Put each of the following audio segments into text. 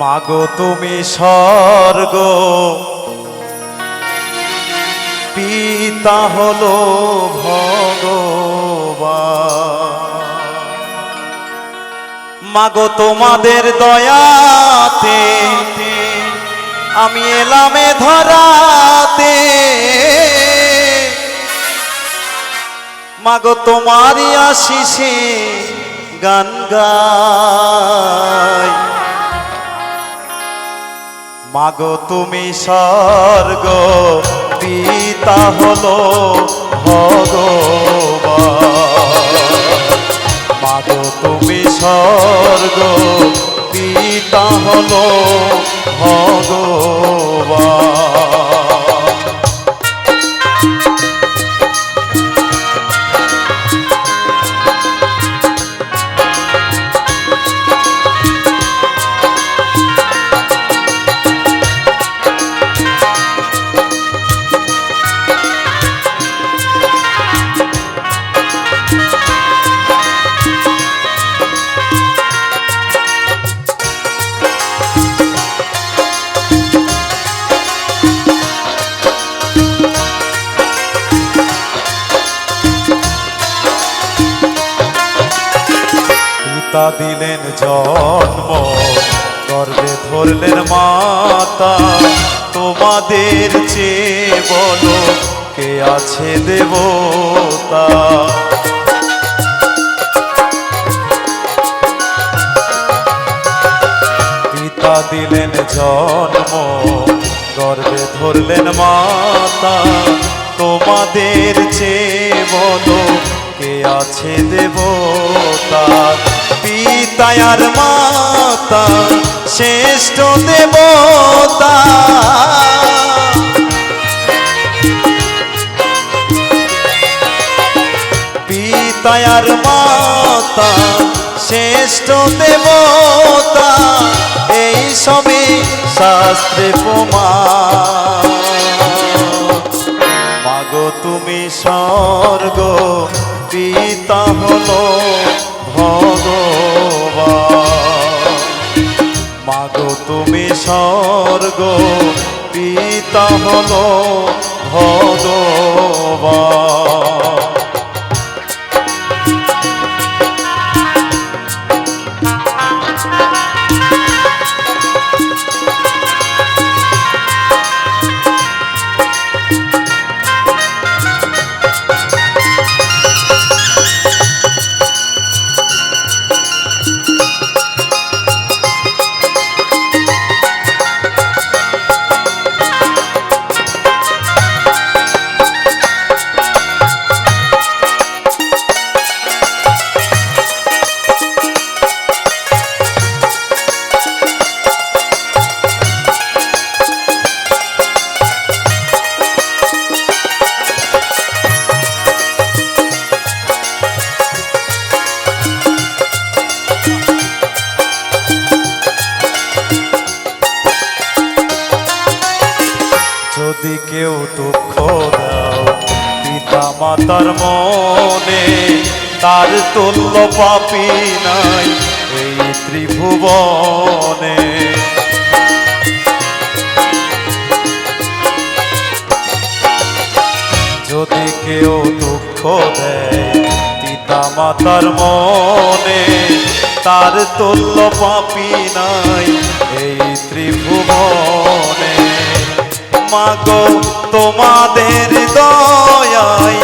মাগো তুমি স্বর্গ। পিতা হলো মাগো তোমাদের দয়াতে আমি এলামে ধরাতে। মাগো তোমারই আশিসে গান গাই। মাগো তুমি স্বর্গ পিতা হলো ভগবান। মাগো তুমি স্বর্গ পিতা হলো ভগবান। পিতা দিলেন জন্ম গর্বে ধরলেন মাতা। তোমাদের চেয়ে বলো, কে আছে দেবতা? পিতা দিলেন জন্ম গর্বে ধরলেন মাতা। তোমাদের চেয়ে বলো, কে আছে দেবতা? পিতা আর মাতা শ্রেষ্ঠ দেবতা। পিতা আর মাতা শ্রেষ্ঠ দেবতা এই সবে শাস্ত্রে প্রমাণ। মাগো তুমি স্বর্গ পিতা হলো ভগবান। দুঃখ দাও পিতা মাতার মনে তার তুল্য পাপি নাই এই ত্রিভুবনে। যদি কেউ দুঃখ দেয় পিতা মাতার মনে তার তুল্য পাপি নাই এই ত্রিভুবনে। মাগো, তোমাদের দয়াই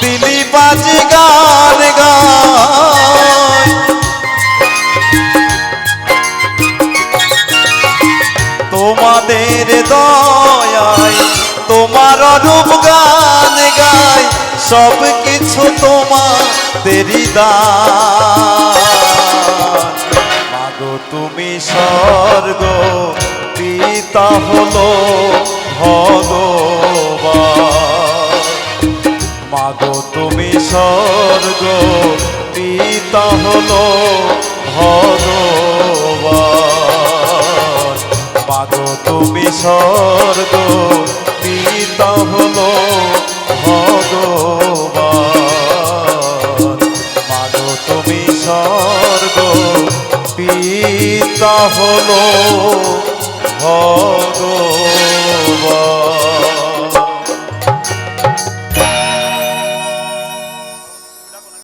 দিলি বাজি গান গায়। তোমাদের দয়াই তোমার রূপ গান গায়, সব কিছু তোমাদেরই দান। মাগো, তুমি স্বর্গ, পিতা হলো ভগবান। মাগো, তুমি স্বর্গ, পিতা হলো ভগবান। মাগো, তুমি স্বর্গ, পিতা হলো তুমি পিতা হলো ভগবান